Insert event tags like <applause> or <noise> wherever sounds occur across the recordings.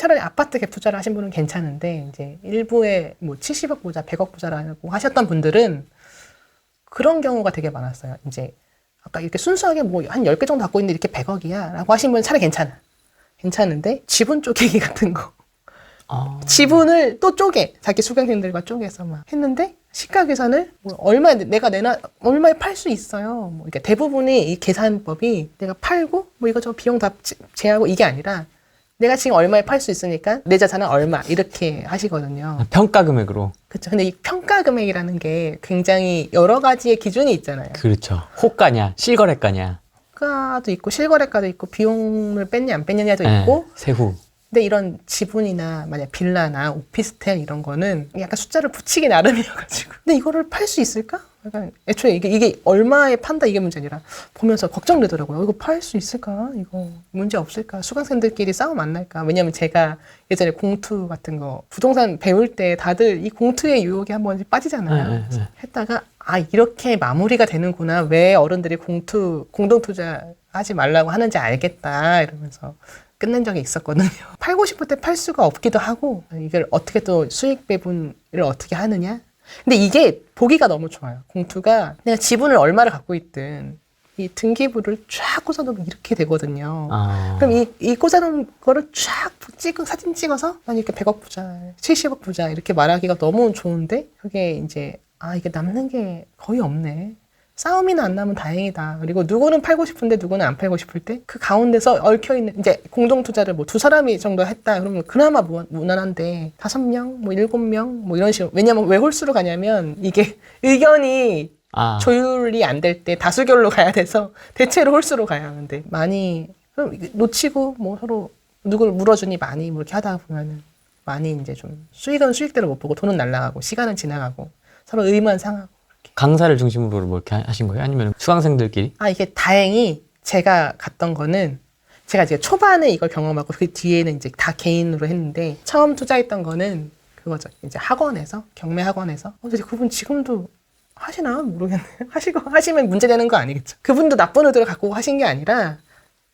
차라리 아파트 갭 투자를 하신 분은 괜찮은데 이제 일부에 뭐 70억 부자, 100억 부자라고 하셨던 분들은 그런 경우가 되게 많았어요. 이제 아까 이렇게 순수하게 뭐 한 10개 정도 갖고 있는데 이렇게 100억이야 라고 하신 분은 차라리 괜찮아. 괜찮은데 지분 쪼개기 <laughs> 같은 거. 아. 지분을 또 쪼개. 자기 수강생들과 쪼개서 막 했는데 시가 계산을 뭐 얼마에 내가 내나 얼마에 팔 수 있어요. 뭐 그러니까 대부분이 이 계산법이 내가 팔고 뭐 이거저거 비용 다 제- 제하고 이게 아니라 내가 지금 얼마에 팔 수 있으니까 내 자산은 얼마 이렇게 하시거든요. 평가 금액으로. 그렇죠. 근데 이 평가 금액이라는 게 굉장히 여러 가지의 기준이 있잖아요. 그렇죠. 호가냐, 실거래가냐, 호가도 있고 실거래가도 있고 비용을 뺐냐 안 뺐느냐도 예, 있고 세후. 근데 이런 지분이나 만약 빌라나 오피스텔 이런 거는 약간 숫자를 붙이기 나름이어가지고 근데 이거를 팔 수 있을까? 약간 애초에 이게 이게 얼마에 판다 이게 문제 아니라 보면서 걱정되더라고요. 이거 팔 수 있을까? 이거 문제 없을까? 수강생들끼리 싸움 안 날까? 왜냐면 제가 예전에 공투 같은 거 부동산 배울 때 다들 이 공투의 유혹에 한 번씩 빠지잖아요. 예, 예, 예. 했다가 아 이렇게 마무리가 되는구나 왜 어른들이 공투 공동 투자 하지 말라고 하는지 알겠다 이러면서 끝낸 적이 있었거든요. <laughs> 팔고 싶을 때 팔 수가 없기도 하고 이걸 어떻게 또 수익 배분을 어떻게 하느냐. 근데 이게 보기가 너무 좋아요. 공투가 내가 지분을 얼마를 갖고 있든 이 등기부를 쫙 꽂아놓으면 이렇게 되거든요. 아. 그럼 이, 이 꽂아놓은 거를 쫙 찍은 사진 찍어서 난 이렇게 100억 부자, 70억 부자 이렇게 말하기가 너무 좋은데 그게 이제 아 이게 남는 게 거의 없네. 싸움이나 안 나면 다행이다. 그리고 누구는 팔고 싶은데 누구는 안 팔고 싶을 때 그 가운데서 얽혀 있는 이제 공동 투자를 뭐 두 사람이 정도 했다. 그러면 그나마 무- 무난한데 다섯 명, 뭐 일곱 명, 뭐 이런 식으로 왜냐면 왜 홀수로 가냐면 이게 <laughs> 의견이 아. 조율이 안 될 때 다수결로 가야 돼서 대체로 홀수로 가야 하는데 많이 놓치고 뭐 서로 누굴 물어주니 많이 뭐 이렇게 하다 보면은 많이 이제 좀 수익은 수익대로 못 보고 돈은 날라가고 시간은 지나가고 서로 의만 상하고 강사를 중심으로 뭐 이렇게 하- 하신 거예요? 아니면 수강생들끼리? 아 이게 다행히 제가 갔던 거는 제가 이제 초반에 이걸 경험하고 그 뒤에는 이제 다 개인으로 했는데 처음 투자했던 거는 그거죠. 이제 학원에서 경매 학원에서. 어, 근데 그분 지금도 하시나? 모르겠네요 <laughs> 하시고 하시면 문제되는 거 아니겠죠. 그분도 나쁜 의도를 갖고 하신 게 아니라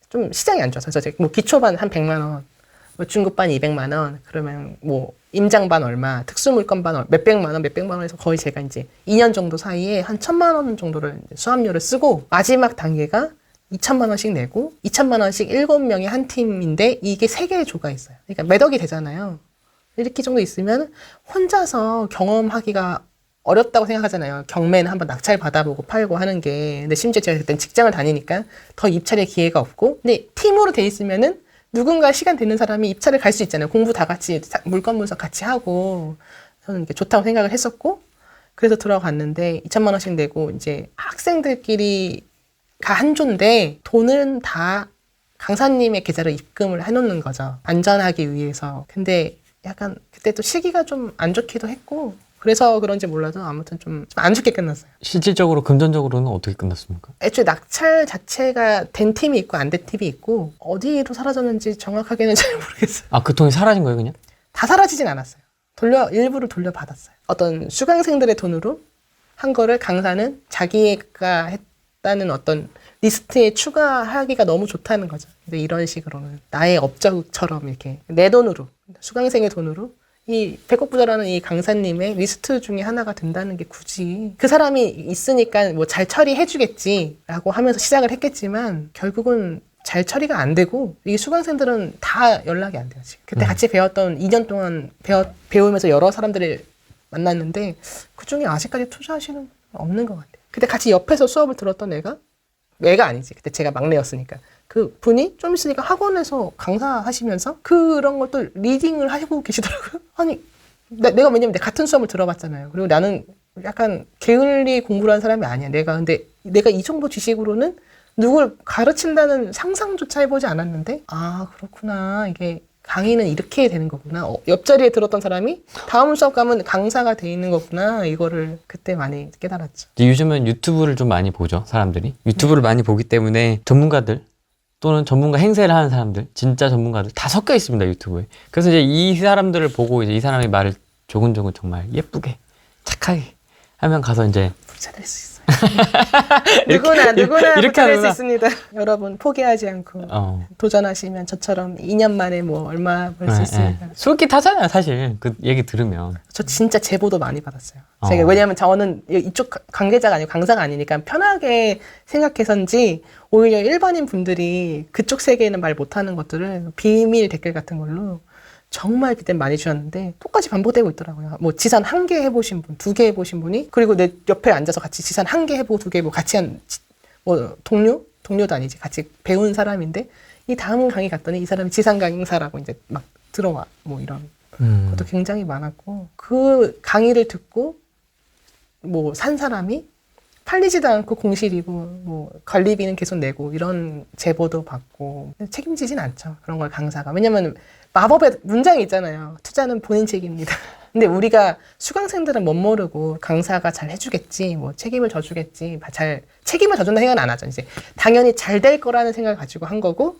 좀 시장이 안 좋아서 그래서 뭐 기초반 한 100만 원, 뭐 중급반 200만 원, 그러면 뭐 임장반 얼마, 특수물건반 얼- 몇백만 원, 몇백만 원에서 거의 제가 이제 2년 정도 사이에 한 천만 원 정도를 이제 수업료를 쓰고 마지막 단계가 2천만 원씩 내고 2천만 원씩 7명이 한 팀인데 이게 세개의 조가 있어요. 그러니까 몇 억이 되잖아요. 이렇게 정도 있으면 혼자서 경험하기가 어렵다고 생각하잖아요. 경매는 한번 낙찰 받아보고 팔고 하는 게. 근데 심지어 제가 그때 직장을 다니니까 더 입찰의 기회가 없고. 근데 팀으로 돼 있으면은 누군가 시간 되는 사람이 입찰을 갈 수 있잖아요. 공부 다 같이 사- 물건 분석 같이 하고. 저는 이게 좋다고 생각을 했었고. 그래서 들어갔는데 2천만 원씩 내고 이제 학생들끼리 가한 조인데 돈은 다 강사님의 계좌로 입금을 해놓는 거죠. 안전하기 위해서. 근데 약간 그때 또 시기가 좀 안 좋기도 했고 그래서 그런지 몰라도 아무튼 좀 안 좋게 끝났어요. 실질적으로 금전적으로는 어떻게 끝났습니까? 애초에 낙찰 자체가 된 팀이 있고 안 된 팀이 있고 어디로 사라졌는지 정확하게는 <laughs> 잘 모르겠어요. 아, 그 돈이 사라진 거예요, 그냥? 다 사라지진 않았어요. 돌려 일부를 돌려받았어요. 어떤 수강생들의 돈으로 한 거를 강사는 자기가 했다는 어떤 리스트에 추가하기가 너무 좋다는 거죠. 근데 이런 식으로는 나의 업적처럼 이렇게 내 돈으로 수강생의 돈으로 이 백억 부자라는 이 강사님의 리스트 중에 하나가 된다는 게 굳이 그 사람이 있으니까 뭐 잘 처리해주겠지라고 하면서 시작을 했겠지만 결국은 잘 처리가 안 되고 이 수강생들은 다 연락이 안 돼요 지금. 그때 같이 배웠던 2년 동안 배워, 배우면서 여러 사람들을 만났는데 그 중에 아직까지 투자하시는 분 없는 것 같아요. 그때 같이 옆에서 수업을 들었던 애가 애가 아니지. 그때 제가 막내였으니까. 그 분이 좀 있으니까 학원에서 강사하시면서 그런 것도 리딩을 하시고 계시더라고요 아니 나, 내가 왜냐면 같은 수업을 들어봤잖아요. 그리고 나는 약간 게을리 공부를 한 사람이 아니야. 내가 근데 내가 이 정도 지식으로는 누굴 가르친다는 상상조차 해보지 않았는데 아 그렇구나. 이게 강의는 이렇게 되는 거구나. 어, 옆자리에 들었던 사람이 다음 수업 가면 강사가 돼 있는 거구나. 이거를 그때 많이 깨달았죠. 요즘은 유튜브를 좀 많이 보죠, 사람들이. 유튜브를 많이 보기 때문에 전문가들 또는 전문가 행세를 하는 사람들, 진짜 전문가들 다 섞여 있습니다, 유튜브에. 그래서 이제 이 사람들을 보고 이제 이 사람의 말을 조근조근 정말 예쁘게, 착하게 하면 가서 이제 부자 될 수 있어요 누구나 <laughs> 누구나 이렇게 못할 수 하는구나. 있습니다. <laughs> 여러분 포기하지 않고 어. 도전하시면 저처럼 2년 만에 뭐 얼마 벌수 네, 있습니다. 네. 솔깃 하잖아요, 사실. 그 얘기 들으면. 저 진짜 제보도 많이 받았어요. 어. 제가 왜냐하면 저는 이쪽 관계자가 아니고 강사가 아니니까 편하게 생각해서인지 오히려 일반인 분들이 그쪽 세계에는 말 못하는 것들을 비밀 댓글 같은 걸로 정말 그때 많이 주셨는데 똑같이 반복되고 있더라고요. 뭐 지산 한 개 해보신 분, 두 개 해보신 분이 그리고 내 옆에 앉아서 같이 지산 한 개 해보고 두 개 해보고 같이 한 뭐 동료? 동료도 아니지. 같이 배운 사람인데 이 다음 강의 갔더니 이 사람이 지산 강사라고 이제 막 들어와. 뭐 이런 음. 그것도 굉장히 많았고 그 강의를 듣고 뭐 산 사람이 팔리지도 않고 공실이고 뭐 관리비는 계속 내고 이런 제보도 받고 책임지진 않죠. 그런 걸 강사가. 왜냐면 마법의 문장이 있잖아요 투자는 본인 책임입니다 <laughs> 근데 우리가 수강생들은 못 모르고 강사가 잘 해주겠지 뭐 책임을 져주겠지 잘 책임을 져준다 생각은 안 하죠 이제 당연히 잘 될 거라는 생각을 가지고 한 거고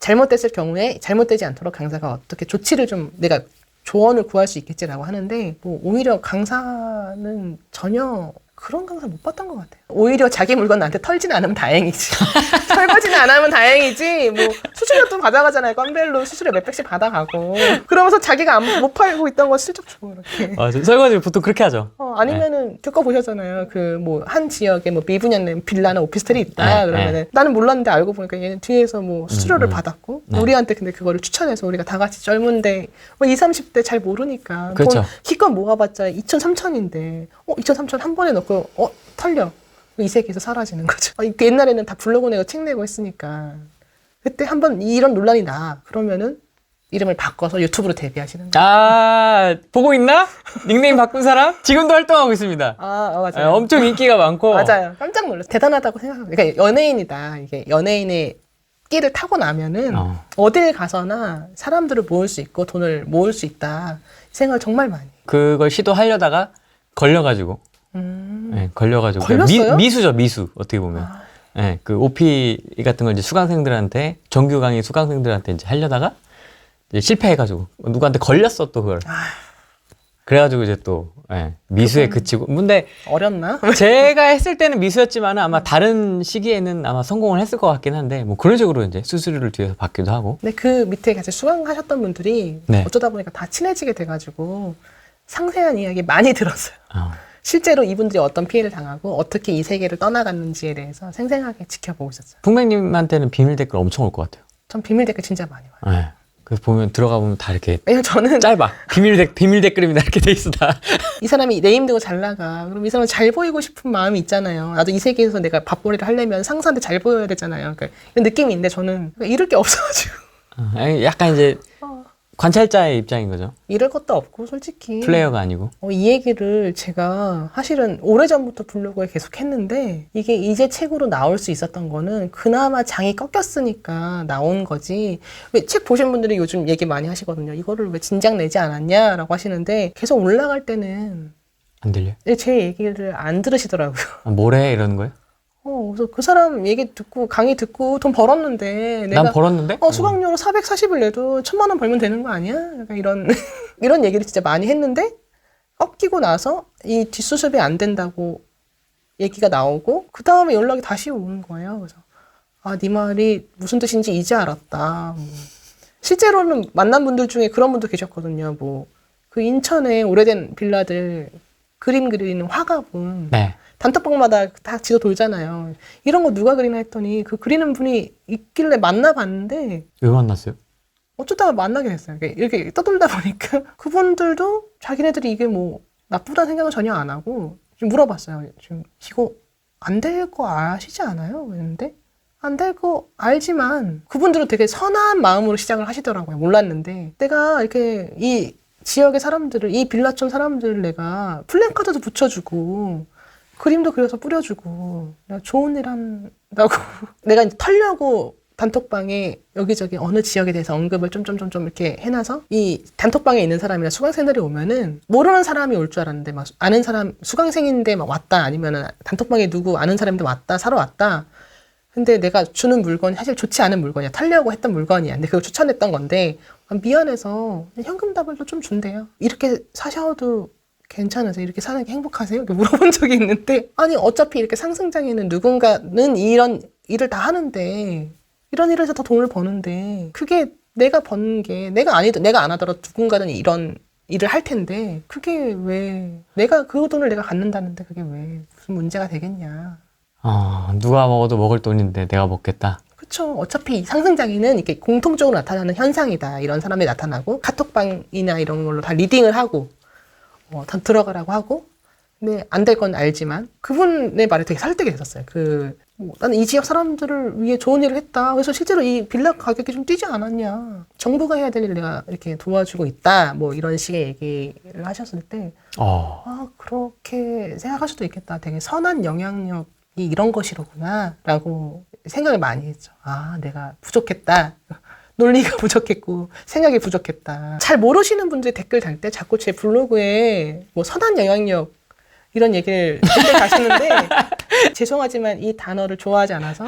잘못됐을 경우에 잘못되지 않도록 강사가 어떻게 조치를 좀 내가 조언을 구할 수 있겠지라고 하는데 뭐 오히려 강사는 전혀 그런 강사 못 봤던 것 같아요. 오히려 자기 물건 나한테 털지는 않으면 다행이지. <laughs> 설거지는 안 하면 다행이지. 뭐 수수료도 받아가잖아요. 건벨로 수수료 몇 백씩 받아가고. 그러면서 자기가 안, 못 팔고 있던 거 슬쩍 주고 이렇게. 아, 저 설거지 보통 그렇게 하죠. 어, 아니면은 겪어보셨잖아요. 그 뭐 한 지역에 뭐 미분양 빌라나 오피스텔이 있다. 네, 그러면은 나는 몰랐는데 알고 보니까 얘는 뒤에서 뭐 수수료를 음, 음. 받았고 네. 우리한테 근데 그거를 추천해서 우리가 다 같이 젊은데 뭐 20, 30대 잘 모르니까 그렇죠. 돈 기껏 모아봤자 2천, 3천인데 어 2천, 3천 한 번에 넣고 어 털려. 이 세계에서 사라지는 거죠. 아, 그 옛날에는 다 블로그 내고 책 내고 했으니까 그때 한번 이런 논란이 나 그러면은 이름을 바꿔서 유튜브로 데뷔하시는 거예요. 아, 보고 있나? 닉네임 바꾼 사람? 지금도 활동하고 있습니다. 아, 어, 아, 맞아요. 엄청 인기가 많고. <laughs> 맞아요. 깜짝 놀랐어. 대단하다고 생각합니다. 그러니까 연예인이다. 이게 연예인의 끼를 타고 나면은 어. 어. 딜 가서나 사람들을 모을 수 있고 돈을 모을 수 있다. 이 생각을 정말 많이. 그걸 시도하려다가 걸려가지고. 음. 네, 걸려가지고. 걸렸어요? 미, 미수죠, 미수. 어떻게 보면. 아. 네, 그 OP 같은 걸 이제 수강생들한테, 정규 강의 수강생들한테 이제 하려다가 이제 실패해가지고. 누구한테 걸렸어, 또 그걸. 아. 그래가지고 이제 또, 예, 미수에 그치고. 근데 어렸나? <laughs> 제가 했을 때는 미수였지만 아마 다른 시기에는 아마 성공을 했을 것 같긴 한데, 뭐 그런 식으로 이제 수수료를 뒤에서 받기도 하고. 근데 그 밑에 같이 수강하셨던 분들이 네. 어쩌다 보니까 다 친해지게 돼가지고 상세한 이야기 많이 들었어요. 어. 실제로 이분들이 어떤 피해를 당하고 어떻게 이 세계를 떠나갔는지에 대해서 생생하게 지켜보고 있었어요. 풍백님한테는 비밀 댓글 엄청 올 것 같아요. 전 비밀 댓글 진짜 많이 와요. 예. 그래서 보면 들어가 보면 다 이렇게 왜냐면 저는 짧아. 비밀 댓 비밀 댓글입니다. 이렇게 돼 있어 다. <laughs> 이 사람이 네임 되고 잘 나가. 그럼 이 사람은 잘 보이고 싶은 마음이 있잖아요. 나도 이 세계에서 내가 밥벌이를 하려면 상사한테 잘 보여야 되잖아요. 그러니까 이런 느낌이 있는데 저는 잃을 게 <laughs> 없어가지고. 어, 약간 이제 어, 관찰자의 입장인 거죠. 잃을 것도 없고 솔직히. 플레이어가 아니고. 어, 이 얘기를 제가 사실은 오래전부터 블로그에 계속 했는데 이게 이제 책으로 나올 수 있었던 거는 그나마 장이 꺾였으니까 나온 거지. 왜 책 보신 분들이 요즘 얘기 많이 하시거든요. 이거를 왜 진작 내지 않았냐라고 하시는데 계속 올라갈 때는 안 들려? 제 얘기를 안 들으시더라고요. 아, 뭐래 이러는 거예요? 어, 그래서 그 사람 얘기 듣고 강의 듣고 돈 벌었는데 내가 난 벌었는데? 어, 수강료로 440을 내도 천만 원 벌면 되는 거 아니야? 약간 이런 <laughs> 이런 얘기를 진짜 많이 했는데 꺾이고 나서 이 뒷수습이 안 된다고 얘기가 나오고 그 다음에 연락이 다시 오는 거예요. 그래서 아, 네 말이 무슨 뜻인지 이제 알았다. 뭐. 실제로는 만난 분들 중에 그런 분도 계셨거든요. 뭐 그 인천에 오래된 빌라들 그림 그리는 화가분 네. 단톡방마다 다 지도 돌잖아요. 이런 거 누가 그리나 했더니 그 그리는 분이 있길래 만나봤는데 왜 만났어요? 어쩌다가 만나게 됐어요. 이렇게, 떠돌다 보니까 <laughs> 그분들도 자기네들이 이게 뭐 나쁘다는 생각은 전혀 안 하고 좀 물어봤어요. 지금 이거 안 될 거 아시지 않아요? 그랬는데 안 될 거 알지만 그분들은 되게 선한 마음으로 시작을 하시더라고요. 몰랐는데 내가 이렇게 이 지역의 사람들을 이 빌라촌 사람들을 내가 플랜카드도 붙여주고 그림도 그려서 뿌려주고 내가 좋은 일 한다고 <laughs> 내가 이제 털려고 단톡방에 여기저기 어느 지역에 대해서 언급을 좀좀 좀 좀 이렇게 해놔서 이 단톡방에 있는 사람이나 수강생들이 오면은 모르는 사람이 올 줄 알았는데 막 아는 사람 수강생인데 막 왔다 아니면은 단톡방에 누구 아는 사람인데 왔다 사러 왔다 근데 내가 주는 물건이 사실 좋지 않은 물건이야. 털려고 했던 물건이야. 근데 그걸 추천했던 건데 아, 미안해서 현금 답을도 좀 준대요. 이렇게 사셔도 괜찮으세요? 이렇게 사는 게 행복하세요? 이렇게 물어본 <laughs> 적이 있는데 아니 어차피 이렇게 상승장에는 누군가는 이런 일을 다 하는데 이런 일을 해서 더 돈을 버는데 그게 내가 버는 게 내가 아니도 내가 안 하더라도 누군가는 이런 일을 할 텐데 그게 왜 내가 그 돈을 내가 갖는다는데 그게 왜 무슨 문제가 되겠냐 어, 누가 먹어도 먹을 돈인데 내가 먹겠다. 그렇죠. 어차피 상승장애는 이렇게 공통적으로 나타나는 현상이다. 이런 사람이 나타나고 카톡방이나 이런 걸로 다 리딩을 하고 어, 다 들어가라고 하고 근데 안 될 건 알지만 그분의 말에 되게 설득이 됐었어요. 그 뭐, 나는 이 지역 사람들을 위해 좋은 일을 했다. 그래서 실제로 이 빌라 가격이 좀 뛰지 않았냐. 정부가 해야 될 일을 내가 이렇게 도와주고 있다. 뭐 이런 식의 얘기를 하셨을 때 어, 아, 그렇게 생각할 수도 있겠다. 되게 선한 영향력이 이런 것이로구나. 라고 생각을 많이 했죠. 아, 내가 부족했다. 논리가 <laughs> 부족했고, 생각이 부족했다. 잘 모르시는 분들이 댓글 달 때 자꾸 제 블로그에 뭐 선한 영향력 이런 얘기를 댓글 가시는데, <laughs> 죄송하지만 이 단어를 좋아하지 않아서,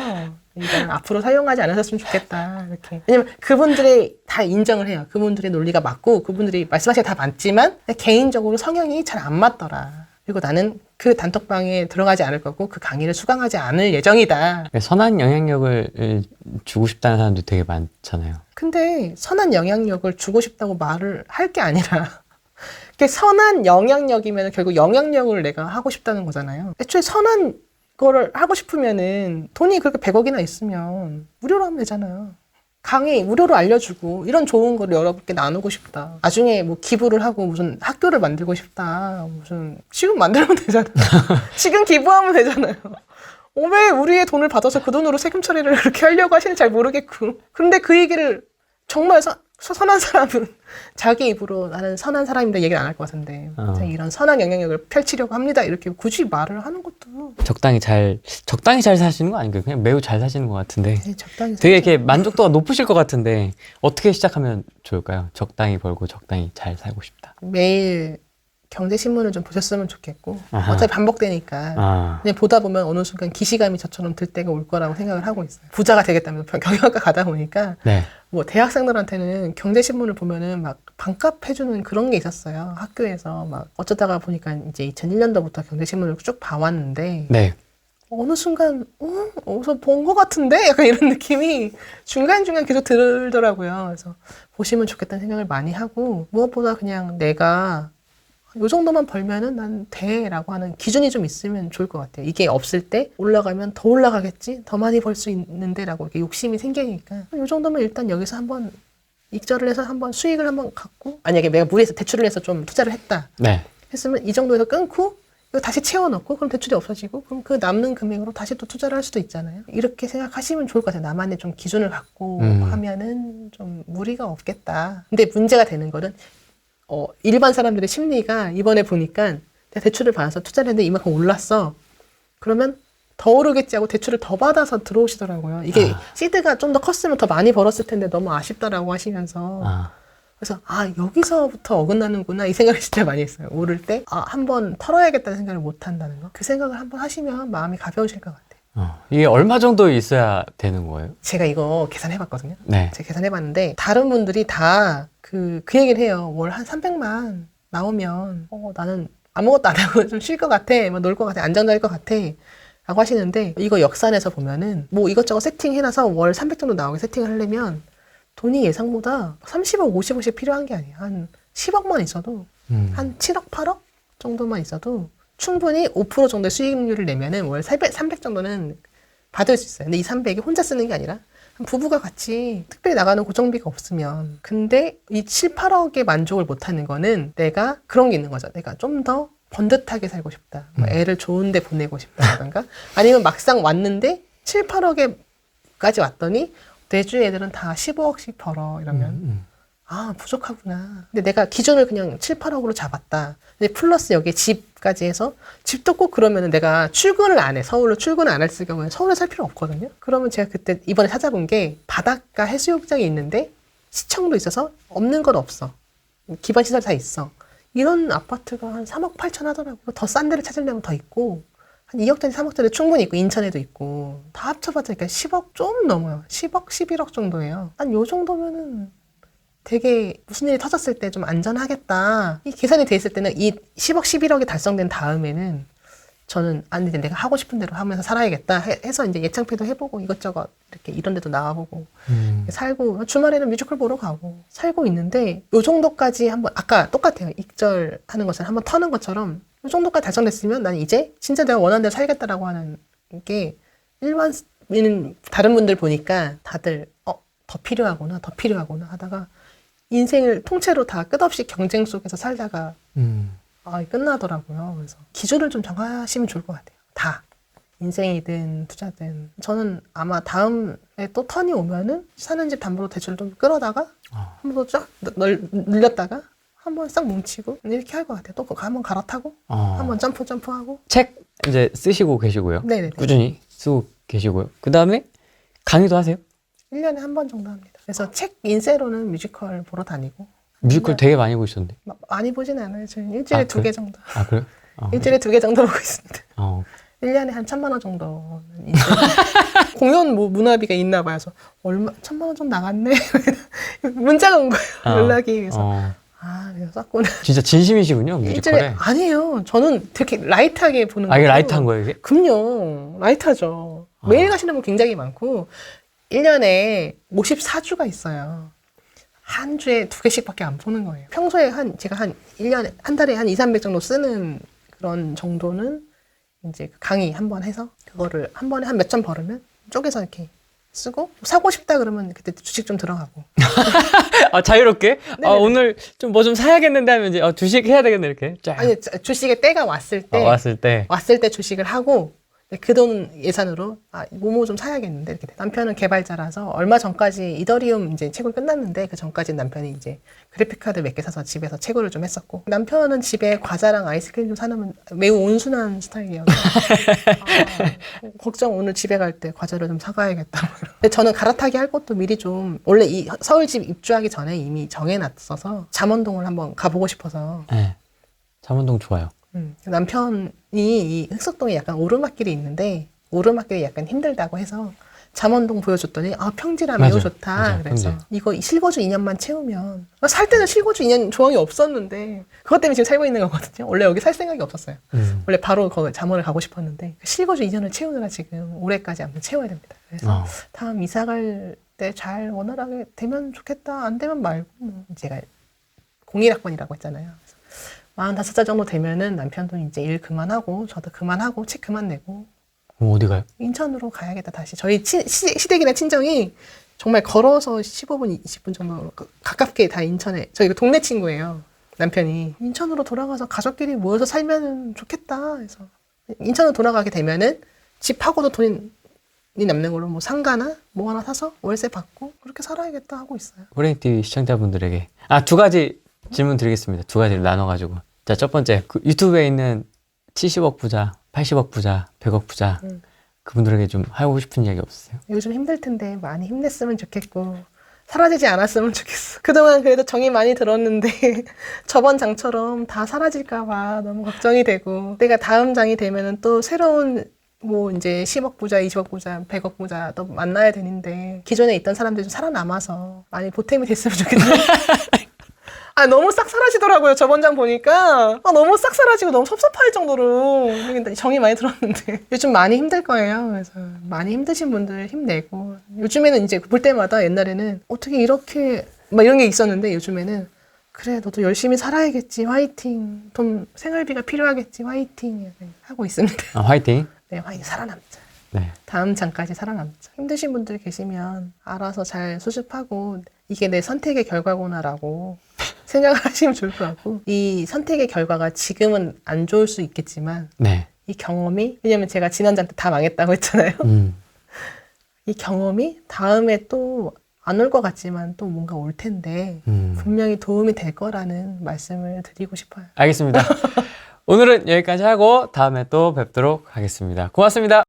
이건 앞으로 사용하지 않으셨으면 좋겠다. 이렇게. 왜냐면 그분들이 다 인정을 해요. 그분들의 논리가 맞고, 그분들이 말씀하신 게 다 맞지만, 개인적으로 성향이 잘 안 맞더라. 그리고 나는 그 단톡방에 들어가지 않을 거고, 그 강의를 수강하지 않을 예정이다. 선한 영향력을 주고 싶다는 사람도 되게 많잖아요. 근데 선한 영향력을 주고 싶다고 말을 할 게 아니라, <laughs> 이게 선한 영향력이면 결국 영향력을 내가 하고 싶다는 거잖아요. 애초에 선한 거를 하고 싶으면은 돈이 그렇게 100억이나 있으면 무료로 하면 되잖아요. 강의 무료로 알려주고 이런 좋은 거를 여러분께 나누고 싶다. 나중에 뭐 기부를 하고 무슨 학교를 만들고 싶다. 무슨 지금 만들면 되잖아요. <laughs> 지금 기부하면 되잖아요. 어, 왜 우리의 돈을 받아서 그 돈으로 세금 처리를 그렇게 하려고 하시는지 잘 모르겠고. 근데 그 얘기를 정말 서- 서- 선한 사람은 <laughs> 자기 입으로 나는 선한 사람입니다 얘기를 안 할 것 같은데 어. 이런 선한 영향력을 펼치려고 합니다 이렇게 굳이 말을 하는 것도 적당히 잘, 적당히 잘 사시는 거 아닌가요? 그냥 매우 잘 사시는 것 같은데. 되게 적당히 되게. 이렇게 만족도가 높으실 것 같은데 어떻게 시작하면 좋을까요? 적당히 벌고 적당히 잘 살고 싶다. 매일 경제신문을 좀 보셨으면 좋겠고 아하. 어차피 반복되니까 아, 그냥 보다 보면 어느 순간 기시감이 저처럼 들 때가 올 거라고 생각을 하고 있어요 부자가 되겠다면서 <laughs> 경영학과 가다 보니까 네. 뭐 대학생들한테는 경제신문을 보면은 막 반값 해주는 그런 게 있었어요. 학교에서 막 어쩌다가 보니까 이제 2001년도부터 경제신문을 쭉 봐왔는데 네. 어느 순간 어 어디서 본 것 같은데 약간 이런 느낌이 중간 중간 계속 들더라고요. 그래서 보시면 좋겠다는 생각을 많이 하고 무엇보다 그냥 내가 요 정도만 벌면은 난 돼라고 하는 기준이 좀 있으면 좋을 것 같아요. 이게 없을 때 올라가면 더 올라가겠지, 더 많이 벌 수 있는데라고 이렇게 욕심이 생기니까 요 정도면 일단 여기서 한번 익절을 해서 한번 수익을 한번 갖고 만약에 내가 무리해서 대출을 해서 좀 투자를 했다 네. 했으면 이 정도에서 끊고 이거 다시 채워넣고 그럼 대출이 없어지고 그럼 그 남는 금액으로 다시 또 투자를 할 수도 있잖아요. 이렇게 생각하시면 좋을 것 같아요. 나만의 좀 기준을 갖고 음. 하면은 좀 무리가 없겠다. 근데 문제가 되는 거는 어, 일반 사람들의 심리가 이번에 보니까 대출을 받아서 투자를 했는데 이만큼 올랐어. 그러면 더 오르겠지 하고 대출을 더 받아서 들어오시더라고요. 이게 아. 시드가 좀 더 컸으면 더 많이 벌었을 텐데 너무 아쉽다라고 하시면서 아, 그래서 아 여기서부터 어긋나는구나 이 생각을 진짜 많이 했어요. 오를 때 아 한번 털어야겠다는 생각을 못 한다는 거. 그 생각을 한번 하시면 마음이 가벼우실 것 같아요. 어. 이게 얼마 정도 있어야 되는 거예요? 제가 이거 계산해봤거든요. 네. 제가 계산해봤는데 다른 분들이 다 그 그 얘기를 해요. 월 한 300만 나오면 어 나는 아무것도 안 하고 <laughs> 좀 쉴 것 같아, 뭐놀것 같아, 안정적일 것 같아. 라고 하시는데 이거 역산해서 보면은 뭐 이것저것 세팅해놔서 월 300 정도 나오게 세팅을 하려면 돈이 예상보다 30억, 50억씩 필요한 게 아니에요. 한 10억만 있어도 음. 한 7억, 8억 정도만 있어도 충분히 5% 정도의 수익률을 내면은 월 300, 300 정도는 받을 수 있어요. 근데 이 300이 혼자 쓰는 게 아니라 부부가 같이 특별히 나가는 고정비가 없으면. 근데 이 7, 8억에 만족을 못 하는 거는 내가 그런 게 있는 거죠. 내가 좀 더 번듯하게 살고 싶다. 뭐 애를 좋은데 보내고 싶다든가 <laughs> 아니면 막상 왔는데 7, 8억에까지 왔더니 내주 애들은 다 15억씩 벌어 이러면 음. 아, 부족하구나. 근데 내가 기준을 그냥 7, 8억으로 잡았다. 근데 플러스 여기에 집까지 해서 집도 꼭 그러면은 내가 출근을 안 해. 서울로 출근을 안 했을 경우에 서울에 살 필요 없거든요. 그러면 제가 그때 이번에 찾아본 게 바닷가 해수욕장이 있는데 시청도 있어서 없는 건 없어. 기반 시설 다 있어. 이런 아파트가 한 3억 8천 하더라고요. 더 싼 데를 찾으려면 더 있고 한 2억짜리, 3억짜리 충분히 있고 인천에도 있고 다 합쳐봤자 그러니까 10억 좀 넘어요. 10억, 11억 정도예요. 한 요 정도면은 되게 무슨 일이 터졌을 때 좀 안전하겠다. 이 계산이 돼 있을 때는 이 10억, 11억이 달성된 다음에는 저는 아니 내가 하고 싶은 대로 하면서 살아야겠다 해- 해서 이제 예창패도 해보고 이것저것 이렇게 이런 데도 나와보고 음. 살고 주말에는 뮤지컬 보러 가고 살고 있는데 요 정도까지 한번 아까 똑같아요 익절 하는 것을 한번 터는 것처럼 요 정도까지 달성됐으면 난 이제 진짜 내가 원하는 대로 살겠다라고 하는 게 일반인 다른 분들 보니까 다들 어 더 필요하구나 더 필요하구나 하다가 인생을 통째로 다 끝없이 경쟁 속에서 살다가 음. 아, 끝나더라고요. 그래서 기준을 좀 정하시면 좋을 것 같아요. 다. 인생이든 투자든. 저는 아마 다음에 또 턴이 오면은 사는 집 담보로 대출 좀 끌어다가 아. 한번쫙 늘렸다가 한번 싹 뭉치고 이렇게 할 것 같아요. 또 그거 한번 갈아타고 어. 한번 점프 점프하고. 책 이제 쓰시고 계시고요. 네네네. 꾸준히 쓰고 계시고요. 그 다음에 강의도 하세요. 1년에 한 번 정도 합니다. 그래서 책 인쇄로는 뮤지컬 보러 다니고. 뮤지컬 되게 많이 보셨는데. 마- 많이 보진 않아요. 저는 일주일에 아, 두 개 그래요? 정도. 아 그래요? <laughs> 어. 일주일에 두 개 정도 보고 있습니다. 어. 1년에 한 천만 원 정도. <laughs> 공연 뭐 문화비가 있나 봐요. 그래서 얼마, 천만 원 좀 나갔네. <laughs> 문자가 온 거예요. 어. 연락이. 그래서, 어. 아, 그래서 썼구나. 진짜 진심이시군요 뮤지컬에. 일주일에, 아니에요. 저는 되게 라이트하게 보는 아 이게. 라이트한 거예요 이게? 그럼요. 라이트하죠. 아. 매일 가시는 분 굉장히 많고, 1년에 54주가 있어요. 한 주에 두 개씩밖에 안 보는 거예요. 평소에 한, 제가 한 1년에, 한 달에 한 2, 300 정도 쓰는 그런 정도는 이제 그 강의 한 번 해서, 그거를 한 번에 한 몇 점 벌으면 쪼개서 이렇게 쓰고, 사고 싶다 그러면 그때 주식 좀 들어가고. <laughs> 아 자유롭게? 아 네네네. 오늘 좀 뭐 좀 사야겠는데 하면 이제 어, 주식 해야 되겠네 이렇게. 쫙. 아니, 자- 주식의 때가 왔을 때, 어, 왔을 때. 왔을 때 주식을 하고 그 돈 예산으로 아 뭐뭐 좀 사야겠는데 이렇게 돼. 남편은 개발자라서 얼마 전까지 이더리움 이제 채굴 끝났는데 그 전까지 남편이 이제 그래픽 카드 몇 개 사서 집에서 채굴을 좀 했었고 남편은 집에 과자랑 아이스크림 좀 사놓으면 매우 온순한 스타일이어서 아, 걱정 오늘 집에 갈 때 과자를 좀 사가야겠다. 근데 저는 갈아타기 할 것도 미리 좀 원래 이 서울 집 입주하기 전에 이미 정해놨어서 잠원동을 한번 가보고 싶어서 네. 잠원동 좋아요. 음, 남편이 이 흑석동에 약간 오르막길이 있는데 오르막길이 약간 힘들다고 해서 잠원동 보여줬더니 아 평지라 매우 맞아, 좋다. 맞아, 그래서 평지. 이거 실거주 2년만 채우면 아, 살 때는 실거주 2년 조항이 없었는데 그것 때문에 지금 살고 있는 거거든요. 원래 여기 살 생각이 없었어요. 음. 원래 바로 거기 잠원을 가고 싶었는데 실거주 2년을 채우느라 지금 올해까지 아무튼 채워야 됩니다. 그래서 어. 다음 이사 갈 때 잘 원활하게 되면 좋겠다. 안 되면 말고 뭐 제가 01학번이라고 했잖아요 45살 정도 되면은 남편도 이제 일 그만하고 저도 그만하고 책 그만 내고 그럼 어디 가요? 인천으로 가야겠다 다시. 저희 치, 시, 시댁이나 친정이 정말 걸어서 15분 20분 정도 가- 가깝게 다 인천에 저희 그 동네 친구예요 남편이. 인천으로 돌아가서 가족끼리 모여서 살면 좋겠다 해서. 인천으로 돌아가게 되면은 집하고도 돈이 남는 걸로 뭐 상가나 뭐 하나 사서 월세 받고 그렇게 살아야겠다 하고 있어요. 호랭이 TV 시청자분들에게. 아 두 가지 질문 드리겠습니다. 두 가지를 나눠가지고 자 첫 번째 그 유튜브에 있는 70억 부자, 80억 부자, 100억 부자 음. 그분들에게 좀 하고 싶은 이야기 없으세요? 요즘 힘들 텐데 많이 힘냈으면 좋겠고 사라지지 않았으면 좋겠어. 그동안 그래도 정이 많이 들었는데 <laughs> 저번 장처럼 다 사라질까 봐 너무 걱정이 되고 내가 다음 장이 되면은 또 새로운 뭐 이제 10억 부자, 20억 부자, 100억 부자 또 만나야 되는데 기존에 있던 사람들이 좀 살아남아서 많이 보탬이 됐으면 좋겠네. <laughs> 아 너무 싹 사라지더라고요 저번 장 보니까. 아 너무 싹 사라지고 너무 섭섭할 정도로. 정이 많이 들었는데. <laughs> 요즘 많이 힘들 거예요. 그래서 많이 힘드신 분들 힘내고. 요즘에는 이제 볼 때마다 옛날에는 어떻게 이렇게 막 이런 게 있었는데 요즘에는 그래 너도 열심히 살아야겠지 화이팅. 돈 생활비가 필요하겠지 화이팅. 하고 있습니다. 아, 화이팅. 네 화이팅. 살아남자 네. 다음 장까지 살아남자. 힘드신 분들 계시면 알아서 잘 수습하고 이게 내 선택의 결과구나라고 <laughs> 생각을 하시면 좋을 것 같고 이 선택의 결과가 지금은 안 좋을 수 있겠지만 네. 이 경험이 왜냐면 제가 지난 장 때 다 망했다고 했잖아요. 음. <laughs> 이 경험이 다음에 또 안 올 것 같지만 또 뭔가 올 텐데 음. 분명히 도움이 될 거라는 말씀을 드리고 싶어요. 알겠습니다. <laughs> 오늘은 여기까지 하고 다음에 또 뵙도록 하겠습니다. 고맙습니다.